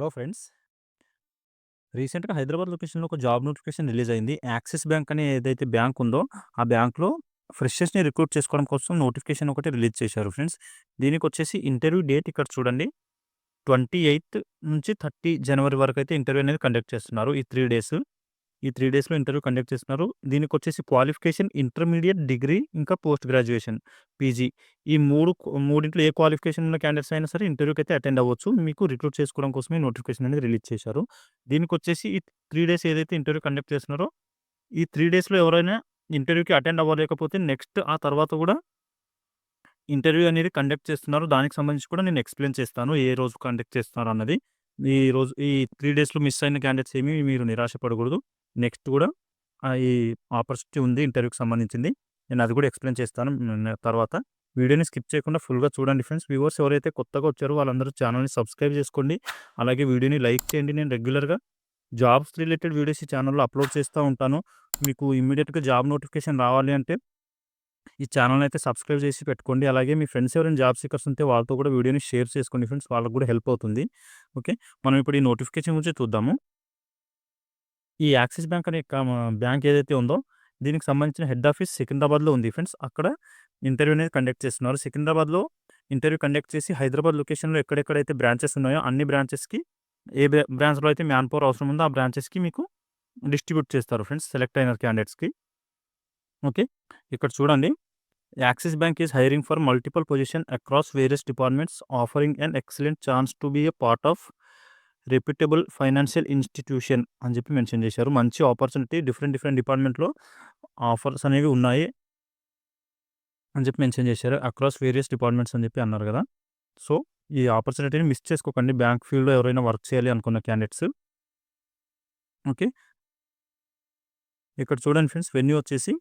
Hello friends. రీసెంట్‌గా హైదరాబాద్ లొకేషన్‌లో ఒక జాబ్ నోటిఫికేషన్ రిలీజ్ అయింది. యాక్సిస్ బ్యాంక్ అనే ఏదైతే బ్యాంక్ ఉందో, ఆ బ్యాంక్‌లో ఫ్రెషర్స్‌ని రిక్రూట్ చేసుకోవడం కోసం నోటిఫికేషన్ ఒకటి రిలీజ్ చేశారు ఫ్రెండ్స్. దీనికొచ్చేసి ఇంటర్వ్యూ డేట్ ఇక్కడ చూడండి. 28 నుంచి 30 జనవరి వరకు అయితే ఇంటర్వ్యూ అనేది కండక్ట్ చేస్తున్నారు. ఈ త్రీ డేస్. ఈ త్రీ డేస్‌లో ఇంటర్వ్యూ కండక్ట్ చేస్తున్నారు. దీనికొచ్చేసి క్వాలిఫికేషన్ ఇంటర్మీడియట్ డిగ్రీ ఇంకా పోస్ట్ గ్రాడ్యుయేషన్ పీజీ. ఈ మూడు మూడింట్లో ఏ క్వాలిఫికేషన్ ఉన్న క్యాండిడేట్స్ అయినా సరే అయితే అటెండ్ అవ్వచ్చు. మీకు రిక్రూట్ చేసుకోవడం కోసమే నోటిఫికేషన్ అనేది రిలీజ్ చేశారు. దీనికొచ్చేసి ఈ త్రీ డేస్ ఏదైతే ఇంటర్వ్యూ కండక్ట్ చేస్తున్నారో, ఈ త్రీ డేస్‌లో ఎవరైనా ఇంటర్వ్యూకి అటెండ్ అవ్వలేకపోతే నెక్స్ట్ ఆ తర్వాత కూడా ఇంటర్వ్యూ అనేది కండక్ట్ చేస్తున్నారు. దానికి సంబంధించి కూడా నేను ఎక్స్‌ప్లెయిన్ చేస్తాను. ఏ రోజు కండక్ట్ చేస్తున్నారు అన్నది. ఈ రోజు ఈ త్రీ డేస్‌లో మిస్ అయిన క్యాండిడేట్స్ ఏమి మీరు నిరాశ పడకూడదు. నెక్స్ట్ కూడా ఈ ఆపర్చునిటీ ఉంది ఇంటర్వ్యూకి సంబంధించింది. నేను అది కూడా ఎక్స్‌ప్లెయిన్ చేస్తాను తర్వాత. వీడియోని స్కిప్ చేయకుండా ఫుల్‌గా చూడండి ఫ్రెండ్స్. వ్యూవర్స్ ఎవరైతే కొత్తగా వచ్చారో వాళ్ళందరూ ఛానల్ని సబ్స్క్రైబ్ చేసుకోండి. అలాగే వీడియోని లైక్ చేయండి. నేను రెగ్యులర్‌గా జాబ్స్ రిలేటెడ్ వీడియోస్ ఈ ఛానల్లో అప్లోడ్ చేస్తూ ఉంటాను. మీకు ఇమీడియట్గా జాబ్ నోటిఫికేషన్ రావాలి అంటే ఈ ఛానల్ అయితే సబ్స్క్రైబ్ చేసి పెట్టుకోండి. అలాగే మీ ఫ్రెండ్స్ ఎవరైనా జాబ్ సీకర్స్ ఉంటే వాళ్ళతో కూడా వీడియోని షేర్ చేసుకోండి ఫ్రెండ్స్. వాళ్ళకి కూడా హెల్ప్ అవుతుంది. ఓకే. మనం ఇప్పుడు ఈ నోటిఫికేషన్ గురించి చూద్దాము. ఈ యాక్సిస్ బ్యాంక్ అనే బ్యాంక్ ఏదైతే ఉందో, దీనికి సంబంధించిన హెడ్ ఆఫీస్ సికింద్రాబాద్‌లో ఉంది ఫ్రెండ్స్. అక్కడ ఇంటర్వ్యూ అనేది కండక్ట్ చేస్తున్నారు. సికింద్రాబాద్‌లో ఇంటర్వ్యూ కండక్ట్ చేసి హైదరాబాద్ లొకేషన్‌లో ఎక్కడెక్కడైతే బ్రాంచెస్ ఉన్నాయో అన్ని బ్రాంచెస్‌కి ఏ బ్రాంచ్‌లో అయితే మ్యాన్ పవర్ అవసరం ఉందో ఆ బ్రాంచెస్‌కి మీకు డిస్ట్రిబ్యూట్ చేస్తారు ఫ్రెండ్స్ సెలెక్ట్ అయిన క్యాండిడేట్స్‌కి. ఓకే. ఇక్కడ చూడండి. Axis bank is hiring for multiple position across various departments offering an excellent chance to be a part of reputable financial institution అని చెప్పి మెన్షన్ చేశారు. మంచి ఆపర్చునిటీ డిఫరెంట్ డిఫరెంట్ డిపార్ట్మెంట్‌లో ఆఫర్స్ అనేవి ఉన్నాయి. అని చెప్పి మెన్షన్ చేశారు. అక్రాస్ వేరియస్ డిపార్ట్మెంట్స్ అని చెప్పి అన్నారు కదా! సో, ఈ ఆపర్చునిటీని మిస్ చేసుకోకండి. బ్యాంక్ ఫీల్డ్‌లో ఎవరైనా వర్క్ చేయాలి అనుకున్న క్యాండిడేట్స్. ఓకే. ఇక్కడ చూడండి ఫ్రెండ్స్ వెన్యూ వచ్చేసి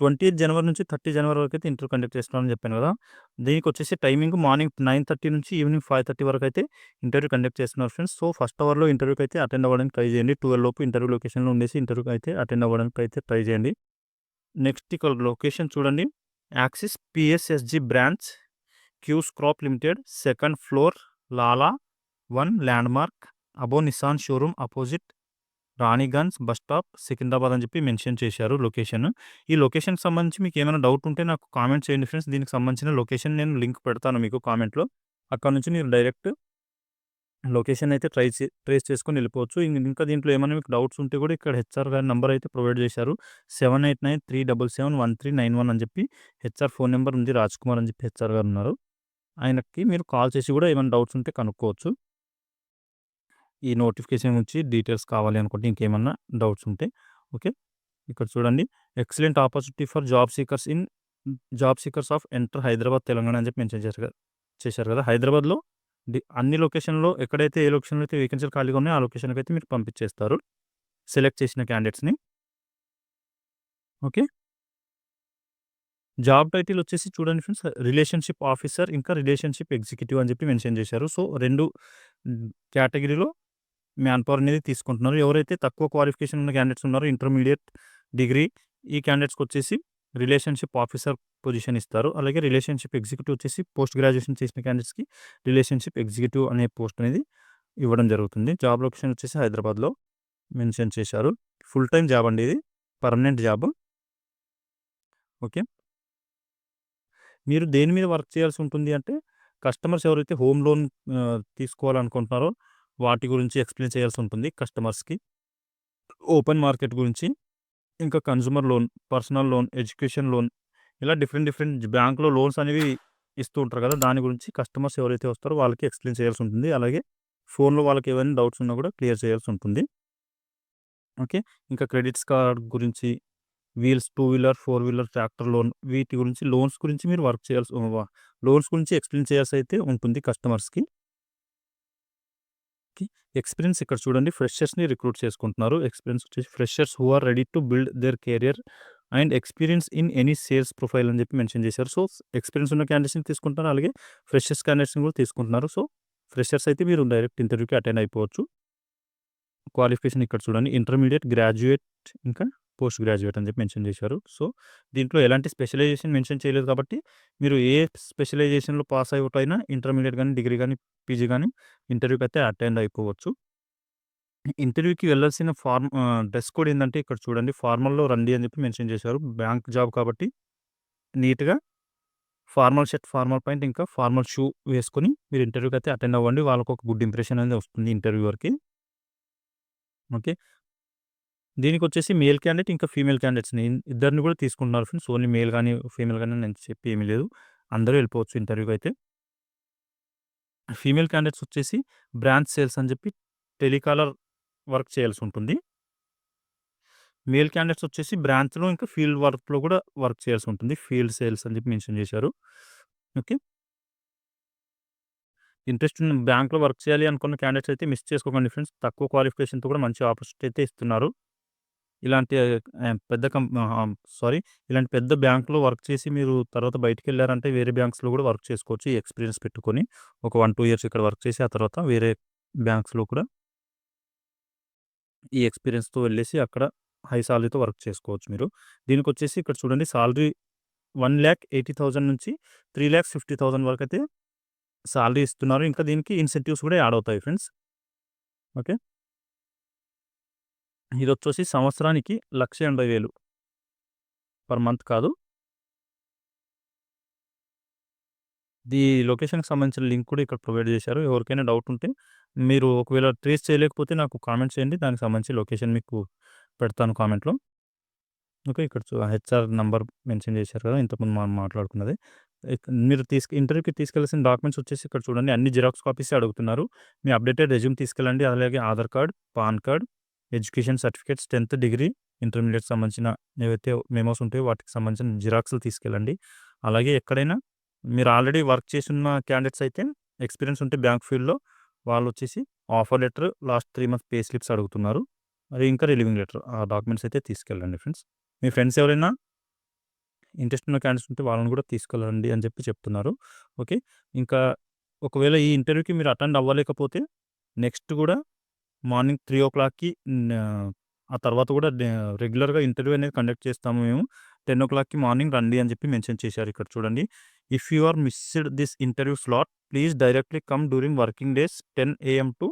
28 జనవరి నుంచి 30 జనవరి వరకు అయితే ఇంటర్వ్యూ కండక్ట్ చేస్తున్నామని చెప్పాను కదా! దీనికి వచ్చేసి టైమింగ్ మార్నింగ్ 9:30 నుంచి ఈవినింగ్ ఫైవ్ థర్టీ వరకు అయితే ఇంటర్వ్యూ కండక్ట్ చేస్తున్నారు ఫ్రెండ్స్. సో, ఫస్ట్ అవర్‌లో ఇంటర్వ్యూకైతే అటెండ్ అవ్వడానికి ట్రై చేయండి. 12 లోపు ఇంటర్వ్యూ లొకేషన్‌లో ఉండేసి ఇంటర్వ్యూకి అయితే అటెండ్ అవ్వడానికి అయితే ట్రై చేయండి. నెక్స్ట్ ఇక్కడ లొకేషన్ చూడండి. Axis PSSG branch Quess corp limited second floor Lala 1 landmark above Nissan showroom opposite Raniganj bus stop Secunderabad అని చెప్పి మెన్షన్ చేశారు లొకేషన్. ఈ లొకేషన్‌కి సంబంధించి మీకు ఏమైనా డౌట్ ఉంటే నాకు కామెంట్ చేయండి ఫ్రెండ్స్. దీనికి సంబంధించిన లొకేషన్ నేను లింక్ పెడతాను మీకు కామెంట్‌లో. అక్కడ నుంచి మీరు డైరెక్ట్ లొకేషన్ అయితే ట్రై చే ట్రేస్ చేసుకొని వెళ్ళిపోవచ్చు. ఇంకా దీంట్లో ఏమైనా మీకు డౌట్స్ ఉంటే కూడా ఇక్కడ హెచ్ఆర్ గారి నెంబర్ అయితే ప్రొవైడ్ చేశారు. 7893771391 అని చెప్పి హెచ్ఆర్ ఫోన్ నెంబర్ ఉంది. రాజ్‌కుమార్ అని చెప్పి హెచ్ఆర్ గారు ఉన్నారు. ఆయనకి మీరు కాల్ చేసి కూడా ఏమైనా డౌట్స్ ఉంటే కనుక్కోవచ్చు. ఈ నోటిఫికేషన్ నుంచి డీటెయిల్స్ కావాలి అనుకుంటే ఇంకేమన్నా డౌట్స్ ఉంటే. ఓకే. ఇక్కడ చూడండి. Excellent opportunity for job seekers in job seekers of enter Hyderabad Telangana అని చెప్పి మెన్షన్ చేశారు కదా! చేశారు కదా! హైదరాబాద్‌లో అన్ని లొకేషన్‌లో ఎక్కడైతే ఏ లొకేషన్‌లో అయితే వేకెన్సీలు ఖాళీగా ఉన్నాయో ఆ లొకేషన్‌కి అయితే మీరు పంపించేస్తారు. సెలెక్ట్ చేసిన క్యాండిడేట్స్‌ని. ఓకే. జాబ్ టైటిల్ వచ్చేసి చూడండి ఫ్రెండ్స్ రిలేషన్‌షిప్ ఆఫీసర్ ఇంకా రిలేషన్‌షిప్ ఎగ్జిక్యూటివ్ అని చెప్పి మెన్షన్ చేశారు. సో, రెండు కేటగిరీలో మ్యాన్ పవర్ అనేది తీసుకుంటున్నారు. ఎవరైతే తక్కువ క్వాలిఫికేషన్ ఉన్న క్యాండిడేట్స్ ఉన్నారో ఇంటర్మీడియట్ డిగ్రీ ఈ క్యాండిడేట్స్కి వచ్చేసి రిలేషన్‌షిప్ ఆఫీసర్ పొజిషన్ ఇస్తారు. అలాగే రిలేషన్‌షిప్ ఎగ్జిక్యూటివ్ వచ్చేసి పోస్ట్ గ్రాడ్యుయేషన్ చేసిన క్యాండిడేట్స్‌కి రిలేషన్‌షిప్ ఎగ్జిక్యూటివ్ అనే పోస్ట్ అనేది ఇవ్వడం జరుగుతుంది. జాబ్ లొకేషన్ వచ్చేసి హైదరాబాద్‌లో మెన్షన్ చేశారు. ఫుల్ టైం జాబ్ అండి ఇది. Permanent job. ఓకే. మీరు దేని మీద వర్క్ చేయాల్సి ఉంటుంది అంటే కస్టమర్స్ ఎవరైతే హోమ్ లోన్ తీసుకోవాలనుకుంటున్నారో వాటి గురించి ఎక్స్‌ప్లెయిన్ చేయాల్సి ఉంటుంది కస్టమర్స్‌కి. ఓపెన్ మార్కెట్ గురించి, ఇంకా consumer loan, personal loan, education loan ఇలా డిఫరెంట్ డిఫరెంట్ బ్యాంక్‌లో లోన్స్ అనేవి ఇస్తూ ఉంటారు కదా! దాని గురించి కస్టమర్స్ ఎవరైతే వస్తారో వాళ్ళకి ఎక్స్‌ప్లెయిన్ చేయాల్సి ఉంటుంది. అలాగే ఫోన్‌లో వాళ్ళకి ఏమైనా డౌట్స్ ఉన్నా కూడా క్లియర్ చేయాల్సి ఉంటుంది. ఓకే. ఇంకా క్రెడిట్స్ కార్డ్ గురించి, wheels, two wheeler, four wheeler, tractor loan వీటి గురించి లోన్స్ గురించి మీరు వర్క్ చేయాల్సి లోన్స్ గురించి ఎక్స్‌ప్లెయిన్ చేయాల్సి అయితే ఉంటుంది కస్టమర్స్‌కి. ఓకే. ఎక్స్‌పీరియన్స్ ఇక్కడ చూడండి ఫ్రెషర్స్‌ని రిక్రూట్ చేసుకుంటున్నారు. ఎక్స్‌పీరియన్స్ వచ్చేసి freshers who are ready to build their career and experience in any sales profile అని చెప్పి మెన్షన్ చేశారు. సో, ఎక్స్‌పీరియన్స్ ఉన్న క్యాండిడేట్స్‌ని తీసుకుంటున్నారు. అలాగే ఫ్రెషర్స్ క్యాండిడేట్స్‌ని కూడా తీసుకుంటున్నారు. సో, ఫ్రెషర్స్ అయితే మీరు డైరెక్ట్ ఇంటర్వ్యూకి అటెండ్ అయిపోవచ్చు. క్వాలిఫికేషన్ ఇక్కడ చూడండి. ఇంటర్మీడియట్ గ్రాడ్యుయేట్ ఇంకా పోస్ట్ గ్రాడ్యుయేట్ అని చెప్పి మెన్షన్ చేశారు. సో, దీంట్లో ఎలాంటి స్పెషలైజేషన్ మెన్షన్ చేయలేదు కాబట్టి, మీరు ఏ స్పెషలైజేషన్‌లో పాస్ అవుట్ అయినా కానీ డిగ్రీ కానీ పీజీ కానీ ఇంటర్వ్యూకి అయితే అటెండ్ అయిపోవచ్చు. ఇంటర్వ్యూకి వెళ్ళాల్సిన ఫార్మ్ డ్రెస్ కోడ్ ఏంటంటే ఇక్కడ చూడండి ఫార్మల్‌లో రండి అని చెప్పి మెన్షన్ చేశారు. బ్యాంక్ జాబ్ కాబట్టి నీట్‌గా ఫార్మల్ షర్ట్, ఫార్మల్ ప్యాంట్ ఇంకా ఫార్మల్ షూ వేసుకొని మీరు ఇంటర్వ్యూకైతే అటెండ్ అవ్వండి. వాళ్ళకు ఒక గుడ్ ఇంప్రెషన్ అనేది వస్తుంది ఇంటర్వ్యూవర్‌కి. ఓకే. దీనికి వచ్చేసి మేల్ క్యాండిడేట్ ఇంకా ఫీమేల్ క్యాండిడేట్స్‌ని ఇద్దరిని కూడా తీసుకుంటున్నారు ఫ్రెండ్స్. ఓన్లీ మేల్ కానీ ఫీమేల్ కానీ నేను చెప్పి ఏమీ లేదు. అందరూ వెళ్ళిపోవచ్చు ఇంటర్వ్యూకైతే. ఫీమేల్ క్యాండిడేట్స్ వచ్చేసి బ్రాంచ్ సేల్స్ అని చెప్పి టెలికాలర్ వర్క్ చేయాల్సి ఉంటుంది. మేల్ క్యాండిడేట్స్ వచ్చేసి బ్రాంచ్‌లో ఇంకా ఫీల్డ్ వర్క్‌లో కూడా వర్క్ చేయాల్సి ఉంటుంది. ఫీల్డ్ సేల్స్ అని చెప్పి మెన్షన్ చేశారు. ఓకే. ఇంట్రెస్ట్ ఉన్న బ్యాంక్‌లో వర్క్ చేయాలి అనుకున్న క్యాండిడేట్స్ అయితే మిస్ చేసుకోకండి ఫ్రెండ్స్. తక్కువ క్వాలిఫికేషన్‌తో కూడా మంచి ఆపర్చునిటీ అయితే ఇస్తున్నారు. ఇలాంటి పెద్ద కం సారీ ఇలాంటి పెద్ద బ్యాంక్‌లో వర్క్ చేసి మీరు తర్వాత బయటికెళ్ళారంటే వేరే బ్యాంక్స్‌లో కూడా వర్క్ చేసుకోవచ్చు. ఈ ఎక్స్‌పీరియన్స్ పెట్టుకొని ఒక 1, 2 ఇయర్స్ ఇక్కడ వర్క్ చేసి ఆ తర్వాత వేరే బ్యాంక్స్‌లో కూడా ఈ ఎక్స్‌పీరియన్స్‌తో వెళ్ళేసి అక్కడ హై సాలరీతో వర్క్ చేసుకోవచ్చు మీరు. దీనికి వచ్చేసి ఇక్కడ చూడండి సాలరీ 1,80,000 నుంచి త్రీ ల్యాక్స్ ఫిఫ్టీ థౌసండ్ వరకు అయితే సాలరీ ఇస్తున్నారు. ఇంకా దీనికి ఇన్సెంటివ్స్ కూడా యాడ్ అవుతాయి ఫ్రెండ్స్. ఓకే. ఇది వచ్చేసి సంవత్సరానికి 1,80,000 పర్ మంత్ కాదు. ఈ లొకేషన్‌కి సంబంధించిన లింక్ కూడా ఇక్కడ ప్రొవైడ్ చేశారు. ఎవరికైనా డౌట్ ఉంటే మీరు ఒకవేళ ట్రేస్ చేయలేకపోతే నాకు కామెంట్ చేయండి. దానికి సంబంధించి లొకేషన్ మీకు పెడతాను కామెంట్‌లో. ఓకే. ఇక్కడ హెచ్‌ఆర్ నంబర్ మెన్షన్ చేశారు కదా! ఇంతకుముందు మనం మాట్లాడుకున్నది. మీరు తీసుకు ఇంటర్వ్యూకి తీసుకెళ్ళాల్సిన డాక్యుమెంట్స్ వచ్చేసి ఇక్కడ చూడండి అన్ని జిరాక్స్ కాపీసే అడుగుతున్నారు. మీ అప్డేటెడ్ రెజ్యూమ్ తీసుకెళ్ళండి. అలాగే Aadhaar card, PAN card, education certificates 10థ్ డిగ్రీ, ఇంటర్మీడియట్ సంబంధించిన ఏవైతే మెమోస్ ఉంటాయో వాటికి సంబంధించిన జిరాక్స్‌లు తీసుకెళ్ళండి. అలాగే ఎక్కడైనా మీరు ఆల్రెడీ వర్క్ చేసిన క్యాండిడేట్స్ అయితే ఎక్స్‌పీరియన్స్ ఉంటే బ్యాంక్ ఫీల్డ్‌లో వాళ్ళు వచ్చేసి offer letter, last three months pay slips అడుగుతున్నారు. మరి ఇంకా రిలీవింగ్ లెటర్ ఆ డాక్యుమెంట్స్ అయితే తీసుకెళ్ళండి ఫ్రెండ్స్. మీ ఫ్రెండ్స్ ఎవరైనా ఇంట్రెస్ట్ ఉన్న క్యాండిడేట్స్ ఉంటే వాళ్ళని కూడా తీసుకెళ్ళండి అని చెప్పి చెప్తున్నారు. ఓకే. ఇంకా ఒకవేళ ఈ ఇంటర్వ్యూకి మీరు అటెండ్ అవ్వలేకపోతే నెక్స్ట్ కూడా మార్నింగ్ త్రీ ఓ క్లాక్కి ఆ తర్వాత కూడా రెగ్యులర్‌గా ఇంటర్వ్యూ అనేది కండక్ట్ చేస్తాము మేము. 10:00కి మార్నింగ్ రండి అని చెప్పి మెన్షన్ చేశారు ఇక్కడ చూడండి. If you are missed this interview slot please directly come during working days 10 AM to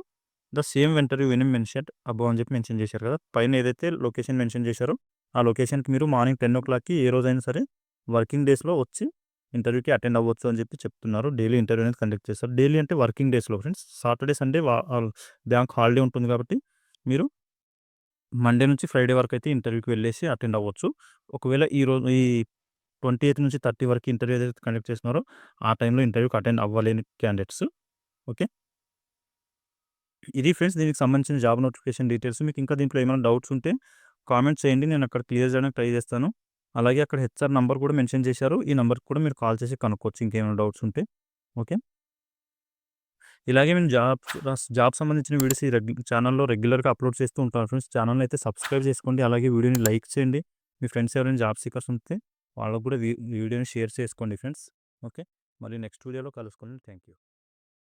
the same interview when mention above అని చెప్పి మెన్షన్ చేశారు కదా! పైన ఏదైతే లొకేషన్ మెన్షన్ చేశారో ఆ లొకేషన్‌కి మీరు మార్నింగ్ 10:00కి ఏ రోజైనా సరే వర్కింగ్ డేస్‌లో వచ్చి ఇంటర్వ్యూకి అటెండ్ అవ్వచ్చు అని చెప్పి చెప్తున్నారు. డైలీ ఇంటర్వ్యూ అనేది కండక్ట్ చేస్తారు. డైలీ అంటే వర్కింగ్ డేస్‌లో friends. Saturday, Sunday bank holiday ఉంటుంది కాబట్టి మీరు మండే నుంచి ఫ్రైడే వరకు అయితే ఇంటర్వ్యూకి వెళ్ళేసి అటెండ్ అవ్వచ్చు. ఒకవేళ ఈ రోజు ఈ 28 నుంచి 30 వరకు ఇంటర్వ్యూ ఏదైతే కండక్ట్ చేస్తున్నారో ఆ టైంలో ఇంటర్వ్యూకి అటెండ్ అవ్వలేని క్యాండిడేట్స్. ఓకే. ఇది ఫ్రెండ్స్ దీనికి సంబంధించిన జాబ్ నోటిఫికేషన్ డీటెయిల్స్. మీకు ఇంకా దీంట్లో ఏమైనా డౌట్స్ ఉంటే కామెంట్ చేయండి. నేను అక్కడ క్లియర్ చేయడానికి ట్రై చేస్తాను. అలాగే అక్కడ హెచ్‌ఆర్ నంబర్ కూడా మెన్షన్ చేశారు. ఈ నెంబర్కి కూడా మీరు కాల్ చేసి కనుక్కోవచ్చు ఇంకేమైనా డౌట్స్ ఉంటే. ఓకే. ఇలాగే మేము జాబ్స్ జాబ్ సంబంధించిన వీడియోస్ ఈ రెగ్యు ఛానల్లో రెగ్యులర్‌గా అప్లోడ్ చేస్తూ ఉంటాను ఫ్రెండ్స్. ఛానల్ అయితే సబ్స్క్రైబ్ చేసుకోండి. అలాగే వీడియోని లైక్ చేయండి. మీ ఫ్రెండ్స్ ఎవరైనా జాబ్ సీకర్స్ ఉంటే వాళ్ళకి కూడా వీడియోని షేర్ చేసుకోండి ఫ్రెండ్స్. ఓకే. మళ్ళీ నెక్స్ట్ వీడియోలో కలుసుకోండి థ్యాంక్ యూ.